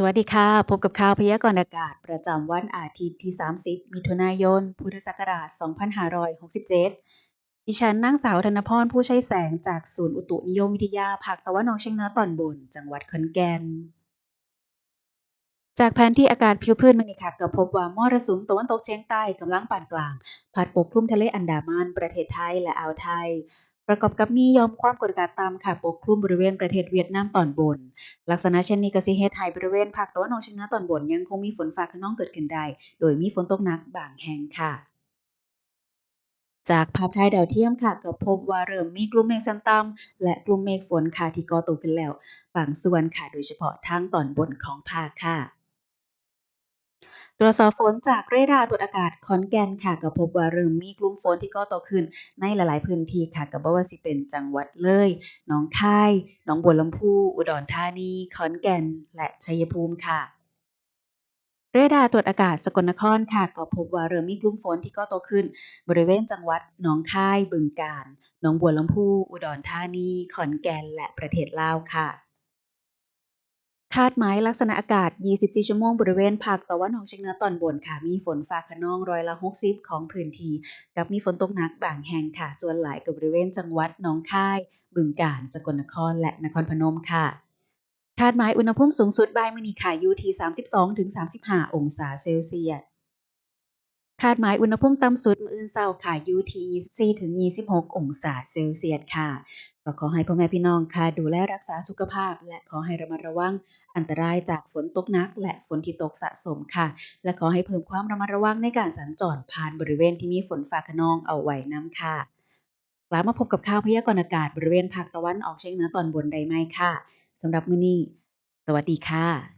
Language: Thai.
สวัสดีค่ะ พบกับข่าวพยากรณ์อากาศ ประจำวันอาทิตย์ที่ 30 มิถุนายน พุทธศักราช 2567 ดิฉันนางสาวธนพรผู้ใช้แสงจากศูนย์อุตุนิยมวิทยาภาคตะวันออกเฉียงเหนือตอนบน จังหวัดขอนแก่น จากแผนที่อากาศผิวพื้นมื้อนี้ค่ะก็พบว่ามรสุมตะวันตกเฉียงใต้กำลังปานกลาง พัดปกคลุมทะเลอันดามันประเทศไทยและอ่าวไทย ประกอบกับมียอมความกดอากาศต่ำค่ะปกคลุมบริเวณประเทศเวียดนามตอนบน ลักษณะเช่นนี้ก็สิเฮ็ดให้บริเวณภาคตะวันออกเฉียงเหนือตอนบนยังคงมีฝนฟ้าคะนองเกิดขึ้นได้ โดยมีฝนตกหนักบางแห่งค่ะจากภาพถ่ายดาวเทียมค่ะก็พบว่าเริ่มมีกลุ่มเมฆชั้นต่ำและกลุ่มเมฆฝนค่ะที่ก่อตัวขึ้นแล้ว บางส่วนค่ะโดยเฉพาะทางตอนบนของภาคค่ะ ตรวจสอบฝนจากเรดาร์ตรวจอากาศขอนแก่นค่ะก็พบว่าเริ่มมีกลุ่มฝนที่ก่อตัวขึ้นในหลาย ๆ พื้นที่ค่ะก็บ่ว่าสิเป็นจังหวัดเลยหนองคายหนองบัวลำพู อุดรธานีขอนแก่น และชัยภูมิค่ะเรดาร์ตรวจอากาศสกลนครค่ะ ก็พบว่าเริ่มมีกลุ่มฝนที่ก่อตัวขึ้น บริเวณจังหวัดหนองคายบึงกาฬหนองบัวลำพู อุดรธานีขอนแก่นและประเทศลาวค่ะ คาดหมายลักษณะอากาศ 24 ชั่วโมงบริเวณภาคตะวันออกเฉียงเหนือตอนบนค่ะ มีฝนฟ้าคะนองร้อยละ 60 ของพื้นที่ กับมีฝนตกหนักบางแห่งค่ะ ส่วนหลายก็บริเวณจังหวัดหนองคาย บึงกาฬ สกลนคร และนครพนมค่ะคาดหมายอุณหภูมิสูงสุดบ่ายมื้อนี้ค่ะอยู่ที่ 32-35 องศาเซลเซียส คาดหมายอุณหภูมิต่ำสุดมื้ออื่นเช้าค่ะอยู่ที่24-26 องศาเซลเซียสค่ะ ก็ขอให้พ่อแม่พี่น้องค่ะดูแลรักษาสุขภาพ และขอให้ระมัดระวังอันตรายจากฝนตกหนัก และฝนที่ตกสะสมค่ะ และขอให้เพิ่มความระมัดระวังในการสัญจรผ่านบริเวณที่มีฝนฟ้าคะนองเอาไว้น้ำค่ะกลับมาพบกับข่าวพยากรณ์อากาศบริเวณภาคตะวันออกเฉียงเหนือตอนบนได้ใหมค่ะสำหรับมื้อนี้ สวัสดีค่ะ